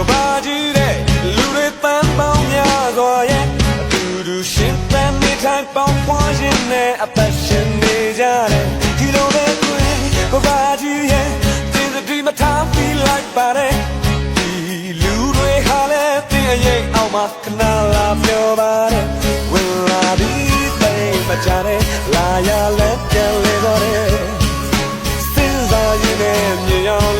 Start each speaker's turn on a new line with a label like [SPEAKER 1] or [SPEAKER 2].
[SPEAKER 1] ကဘာကြီးတဲ့လူတွေပန်းပေါင်းများစွာရဲ့အတူတူရှင်ပန်းနေထိုင်ပေါင်းပွားရင်းနဲ့အပတ်ရှင်နေကြတယ်ဒီလိုပဲတွင်ကဘာကြီးရဲ့တင်စတိမထားပြီးလိုက်ပါတယ်ဒီလူတွေဟာလည်းတင်အရေးအောင်မှာခဏလာပြောပါတယ်ဝင်လာပြီးသိမ့်မကြတယ်လာရလဲပြန်လေတော့တယ်စဉ်းစားရင်းနဲ့မြင်အောင်